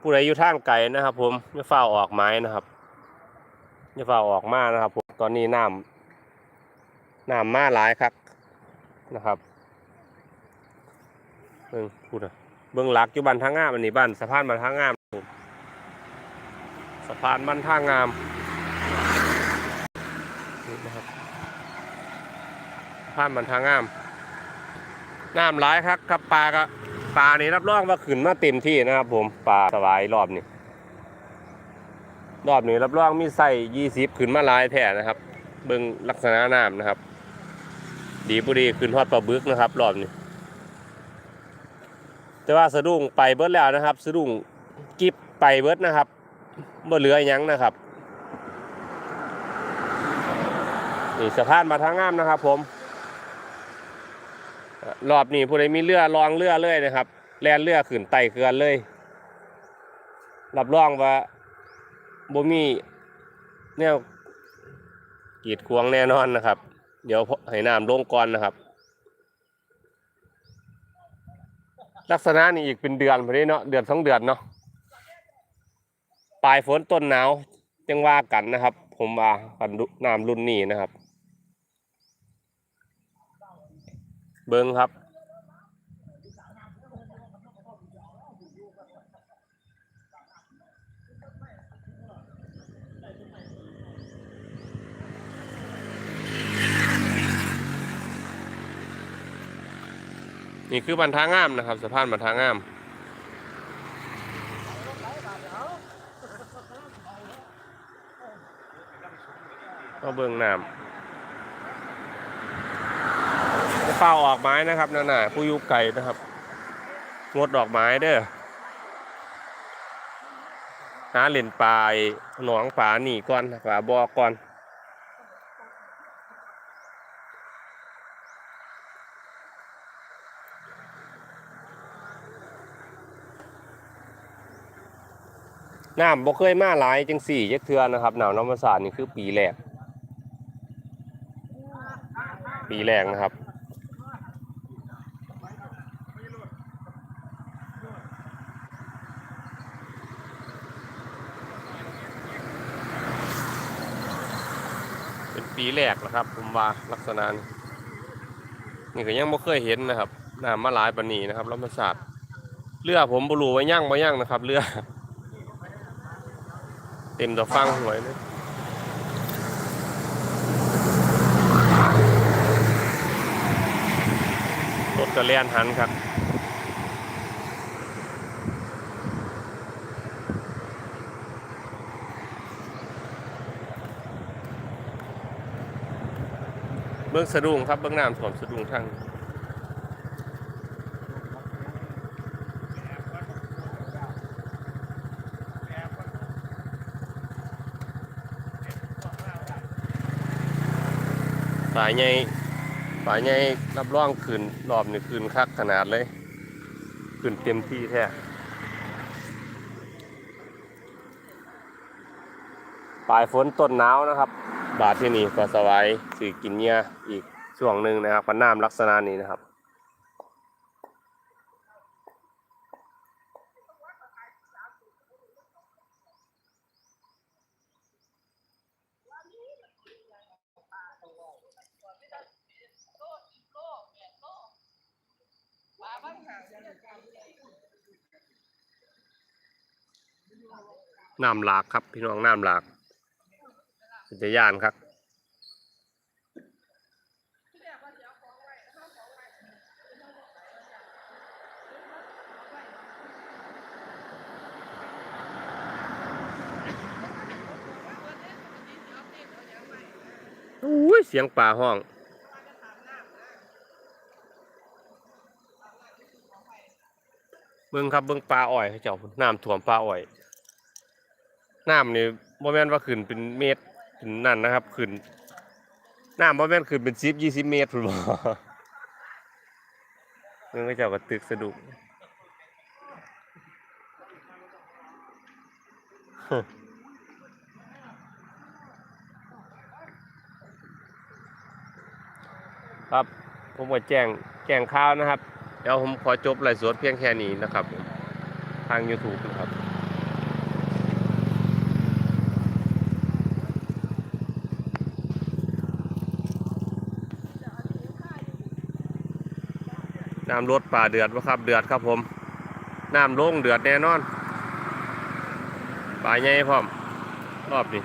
ผู้ใดอยู่ทางไกลนะครับ ผมอย่าฝ้าออกไม้นะครับอย่าฝ้าออกมานะครับ ผมตอนนี้น้ำน้ำมาหลายครับนะครับเบิ่งพูดอะเบิ่งหลักอยู่บ้านท่างามอันนี้บ้านสะพานบ้านท่างามผมสะพานบ้านท่างามนี่นะครับสะพานบ้านท่างามน้ำหลายครับครับปลาก็ ปลานี่รับรองว่าขึ้นมาเต็มที่นะครับผมปลาสวายรอบนี้รอบนี้รับรองมีใส่ยี่สิบขึ้นมาลายแท่นะครับ เบิ่งลักษณะน้ำนะครับ ดีบุดีขึ้นทอดปลาบึกนะครับ รอบนี้ แต่ว่าสะดุ้งไปเบิดแล้วนะครับ สะดุ้งกิบไปเบิดนะครับบ่เหลือยังนะครับนี่สะพานมาทางงามนะครับผม รอบนี้ผู้ใดมีเรือลองเรือเลยนะครับ แล่นเรือขึ้นไต่เขื่อนเลยรับรองว่าบ่มีแนวกีดขวงแน่นอนนะครับ เดี๋ยวให้น้ำลงก่อนนะครับ ลักษณะนี้อีกเป็นเดือนพอดีเนาะเดือนสองเดือนเนาะปลายฝนต้นหนาวจังว่ากันนะครับ ผมว่ากันน้ำรุ่นนี้นะครับ เบิ้งครับ นี่คือบันทางงามนะครับสะพานบันทางงามก็เบิ่งน้ำจะ เฝ้าออกไม้นะครับนั่นน่ะผู้ยุไก่นะครับงดดอกไม้เด้อหาเหรียญปลายหนองฝาหนีก่อนฝาบอก่อนน้ำบ่เคยมาหลายจังสี่ยักเทือนะครับหนาวน้ำมาสาดนี่คือปีแรก ปีแรกนะครับ เป็นปีแรกนะครับ ผมว่าลักษณะนี้นี่ก็ยังบ่เคยเห็นนะครับน้ำมาหลายปานีนะครับน้ำมาสาดเรือผมบ่รู้ว่ายั่งบ่ยั่งนะครับเรือเต็มตัวฟังหวยเลยรถกระเลียนหันครับ เบื้องสะดุ้งครับเบื้องน้ำถ่วมสะดุ้งทั้งฝ่ายใหญ่ฝ่ายใหญ่รับร่องคืนรอบนี่คืนคักขนาดเลยคืนเต็มที่แท้ปลายฝนต้นหนาวนะครับ บาทที่นี่ก็สบายสื่อกินเงี้ยอีกช่วงหนึ่งนะครับพันน้ำลักษณะนี้นะครับน้ำหลากครับ พี่น้องน้ำหลาก เป็นตะยานครับอุ้ยเสียงป่าห้อง เบิ่งครับเบิ่งปลาอ้อยเขาเจ้าพุ่นน้ำท่วมปลาอ้อย น้ำนี่บ่แมนว่าขึ้นเป็นเมตร ขึ้นนั่นนะครับ ขึ้นน้ำบ่แม่นขึ้นเป็น10 20เมตรพุ่นบ่เบิ่งเขาเจ้าก็ตึกสะดุ้งครับผมก็แจ้งแจ้งข่าวนะครับ เดี๋ยวผมขอจบไลฟ์สดเพียงแค่นี้นะครับ ทาง YouTube นะครับ น้ำลดป่าเดือดวะครับเดือดครับผมน้ำลงเดือดแน่นอนป่าใหญ่พร้อมรอบนี้